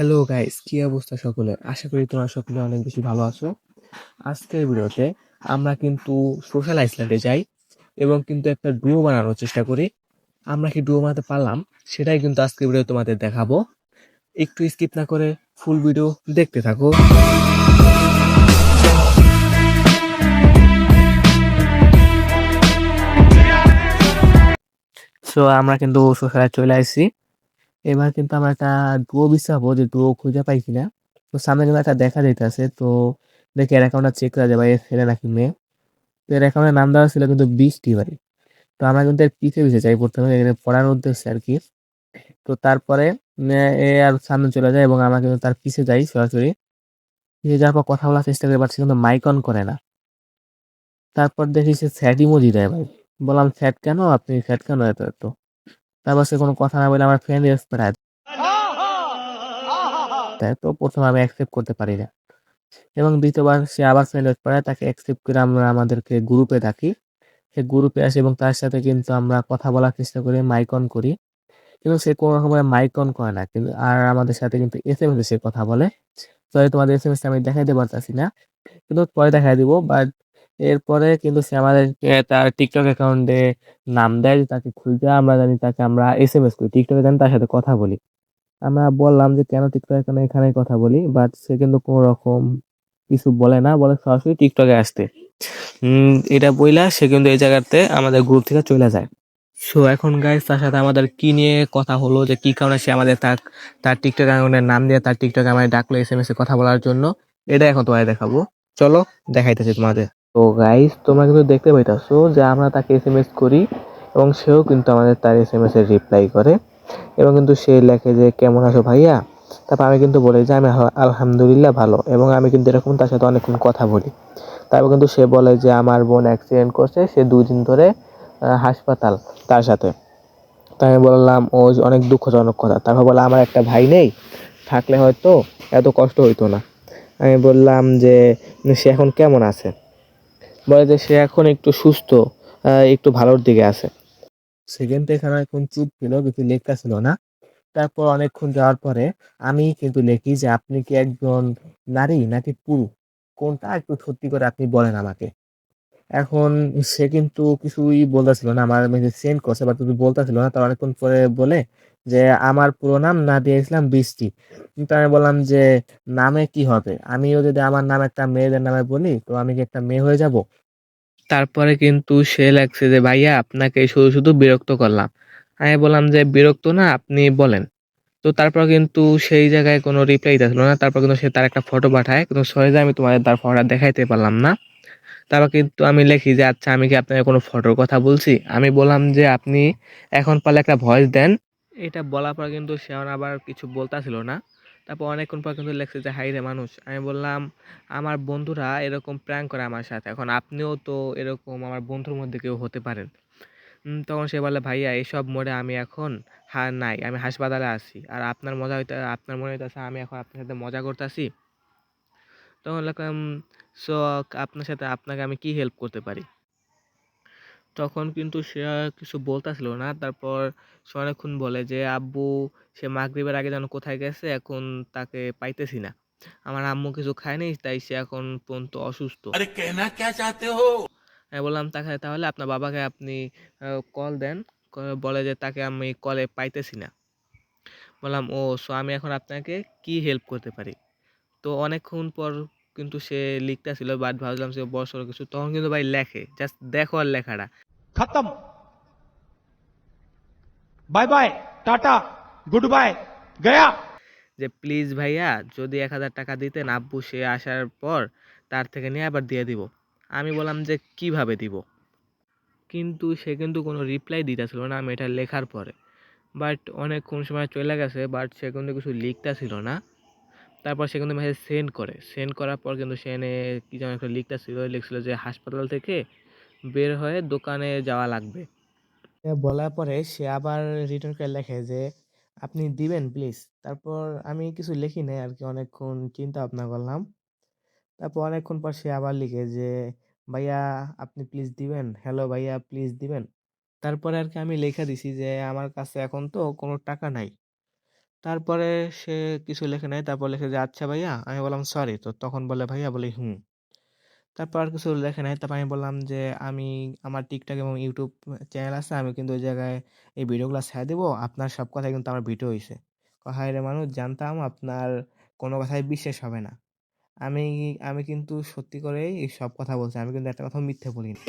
Hello guys কি অবস্থা সকলে আশা করি তোমরা সকলে অনেক বেশি ভালো আছো। আজকের ভিডিওতে আমরা কিন্তু সোশ্যাল আইসল্যান্ডে যাই এবং কিন্তু একটা ডুয়ো বানানোর চেষ্টা করি। আমরা কি ডুয়ো বানাতে পারলাম? সেটাই কিন্তু আজকের ভিডিও তোমাদের দেখাবো। একটু স্কিপ না করে ফুল ভিডিও দেখতে থাকো। সো আমরা কিন্তু সোশ্যালে চলে আসছি। এবার কিন্তু আমরা একটা ডুয়ো বিছাবো যে ডুয়ো খুঁজে পাই কিনা তো সামনে কিন্তু একটা দেখা যাইতেছে, তো দেখি এর অ্যাকাউন্টটা চেক করা যাবে এর ছেলে নাকি মেয়ে। তো এর অ্যাকাউন্টের নাম দেওয়া ছিল কিন্তু বৃষ্টি বাড়ি। তো আমরা কিন্তু এর পিছিয়ে পিছিয়ে যাই প্রথমে এখানে পড়ার উদ্দেশ্যে আর কি। তো তারপরে, এ আর সামনে চলে যায় এবং আমরা কিন্তু তার পিছে যাই সরাসরি। পিছে যাওয়ার পর কথা বলার চেষ্টা করে পারছি কিন্তু মাইক অন করে না। তারপর দেখি সে স্যাড ইমোজি দেয়, ভাই। বললাম স্যাড কেন? আপনি স্যাড কেন এত এত? তারপর সে কোনো কথা না বলে আমার ফ্রেন্ড এক্সপায়ার দেয় তো প্রথমে আমি অ্যাকসেপ্ট করতে পারি না। এবং দ্বিতীয়বার সে আবার ফ্রেন্ড পড়ে তাকে অ্যাকসেপ্ট করে আমরা আমাদেরকে গ্রুপে ডাকি। সে গ্রুপে আসে এবং তার সাথে কিন্তু আমরা কথা বলার চেষ্টা করি মাইক অন করি। কিন্তু সে কোনো রকমের মাইক অন করে না। কিন্তু আর আমাদের সাথে কিন্তু এস এম এস সে কথা বলে। সরি তোমাদের এস এম এস আমি দেখাইতে পারতাছি না। কিন্তু পরে দেখাই দিব বাট এরপরে কিন্তু সে আমাদের তার টিকটক অ্যাকাউন্টে নাম দেয় তাকে খুলতে আমরা জানি তাকে আমরা এস এম এস করি টিকটকে জানি তার সাথে কথা বলি। আমরা বললাম যে কেন টিকটক এখানে এখানে কথা বলি বাট সে কিন্তু কোনো রকম কিছু বলে না, বলে সরাসরি টিকটকে আসতে। এটা বইলা সে কিন্তু এই জায়গাতে আমাদের গ্রুপ থেকে চলে যায়। সো এখন গাইস তার সাথে আমাদের কি নিয়ে কথা হলো, যে কি কারণে সে আমাদের তার তার টিকটক অ্যাকাউন্টের নাম দিয়ে তার টিকটকে আমাদের ডাকলো এস এম এস এ কথা বলার জন্য, এটা এখন তোমাদের দেখাবো। চলো, দেখাইতেছি তোমাদের। তো গাইস তোমরা কিন্তু দেখতে পাইতাছো যে আমরা তাকে এস এম এস করি এবং সেও কিন্তু আমাদের তার এস এম এস এর রিপ্লাই করে এবং কিন্তু সে লেখে যে, কেমন আছো ভাইয়া? তারপর আমি কিন্তু বলি যে, আমি আলহামদুলিল্লাহ ভালো। এবং আমি কিন্তু এরকম তার সাথে অনেকক্ষণ কথা বলি। তারপর কিন্তু সে বলে যে, আমার বোন অ্যাক্সিডেন্ট করছে, সে দিন ধরে হাসপাতাল তার সাথে। তাই আমি বললাম, ও অনেক দুঃখজনক কথা। তারপর বলে আমার একটা ভাই নেই, থাকলে হয়তো এত কষ্ট হইতো না। আমি বললাম যে, সে এখন কেমন আছে? বলে সে এখন একটু সুস্থ একটু ভালোর দিকে আছে। সেকেন্ড এখানে এখন চুপ ছিল কিছু ছিল না। তারপর অনেকক্ষণ যাওয়ার পরে আমি কিন্তু লিখি যে আপনি কি একজন নারী নাকি পুরুষ? কোনটা একটু সত্যি করে আপনি বলেন আমাকে। এখন সে কিন্তু কিছুই বলতেছিল না, আমার মেসেজ সেন্ড করছে, বা তুমি বলতেছিল না তার অনেকক্ষণ পরে বলে যে আমার পুরো নাম নাদিয়া ইসলাম বৃষ্টি। কিন্তু আমি বললাম যে, নামে কি হবে? আমিও যদি আমার নাম একটা মেয়েদের নামে বলি, তো আমি কি একটা মেয়ে হয়ে যাব? তারপরে কিন্তু সে লাগছে যে, ভাইয়া, আপনাকে শুধু শুধু বিরক্ত করলাম। আমি বললাম যে, বিরক্ত না, আপনি বলেন। তো তারপর কিন্তু সেই জায়গায় কোনো রিপ্লাই দিছিল না। তারপর কিন্তু সে তার একটা ফটো পাঠায়। কিন্তু সরে আমি তোমাদের তার ফটোটা দেখাইতে পারলাম না। তারপর কিন্তু আমি লিখি যে আচ্ছা আমি কি আপনাকে কোনো ফটোর কথা বলছি? আমি বললাম যে, আপনি এখন পারলে একটা ভয়েস দেন। এটা বলার পর কিন্তু সে আবার কিছু বলতাছিল না। তারপর অনেকক্ষণ পর কিন্তু লেখছে যে হাই রে মানুষ। আমি বললাম, আমার বন্ধুরা এরকম প্র্যাঙ্ক করে আমার সাথে। এখন আপনিও তো এরকম আমার বন্ধুর মধ্যে কেউ হতে পারেন। তখন সে বলে ভাইয়া এইসব মোড়ে আমি এখন হা নাই। আমি হাসপাতালে আছি। আর আপনার মজা হইতে, আপনার মনে হইতেছে আমি এখন আপনার সাথে মজা করতেছি? তখন লিখলাম, সো, আপনার সাথে আপনাকে আমি কি হেল্প করতে পারি? তখন কিন্তু সে কিছু বলতেছিল না। তারপর সে অনেকক্ষণ বলে যে আব্বু সে মাগরিবের আগে যেন কোথায় গেছে এখন তাকে পাইতেছি না। আমার আম্মু কিছু খায়নি তাই সে এখন পর্যন্ত অসুস্থ। আরে কেনা কে চাতে হো? আমি বললাম তাকে তাহলে আপনার বাবাকে আপনি কল দেন। বলে যে তাকে আমি কলে পাইতেছি না। বললাম ও সো আমি এখন আপনাকে কি হেল্প করতে পারি? তো অনেকক্ষণ পর কিন্তু সে লিখতেছিল বাট ভাবলাম সে বড় সড়ো কিছু। তখন কিন্তু ভাই লেখে জাস্ট দেখো আর লেখাটা। खत्म bye bye tata good bye गया যে প্লিজ ভাইয়া যদি এক হাজার টাকা দিতেন আব্বু সে আসার পর তার থেকে নিয়ে আবার দিয়ে দিব আমি বললাম যে কিভাবে দিব কিন্তু সে কিন্তু কোনো রিপ্লাই দিতেছিল না আমি এটা লেখার পরে বাট অনেকক্ষণ সময় চলে গেছে বাট সে কিন্তু কিছু লিখতেছিল না তারপর সে কিন্তু মেসেজ সেন্ড করে সেন্ড করার পর কিন্তু সে এনে কি যেন একটা লিখতেছিল লিখছিল যে হাসপাতাল থেকে বের হয়ে দোকানে যাওয়া লাগবে বলার পরে সে আবার রিটার্ন করে লেখে যে আপনি দিবেন প্লিজ তারপর আমি কিছু লিখি নাই আর কি অনেকক্ষণ চিন্তা ভাবনা করলাম তারপর অনেকক্ষণ পর সে আবার লিখে যে ভাইয়া আপনি প্লিজ দিবেন হ্যালো ভাইয়া প্লিজ দিবেন তারপরে আর কি আমি লেখা দিছি যে আমার কাছে এখন তো কোনো টাকা নাই তারপরে সে কিছু লেখে নাই। তারপর লেখে যে, "আচ্ছা ভাইয়া।" আমি বললাম, "সরি।" তো তখন বলে, "ভাইয়া?" বলি, "হুম।" তারপর আর কিছু লেখে নাই। তারপর আমি বললাম যে, "আমি আমার টিকটক এবং ইউটিউব চ্যানেল আছে। আমি কিন্তু ওই জায়গায় এই ভিডিওগুলো ছেড়ে দেবো আপনার সব কথাই কিন্তু আমার ভিডিও হয়েছে কয়, "হায়রে মানুষ জানতাম আপনার কোনো কথাই বিশ্বাস হবে না। আমি আমি কিন্তু সত্যি করেই সব কথা বলছি। আমি কিন্তু একটা কথা মিথ্যে বলিনি।"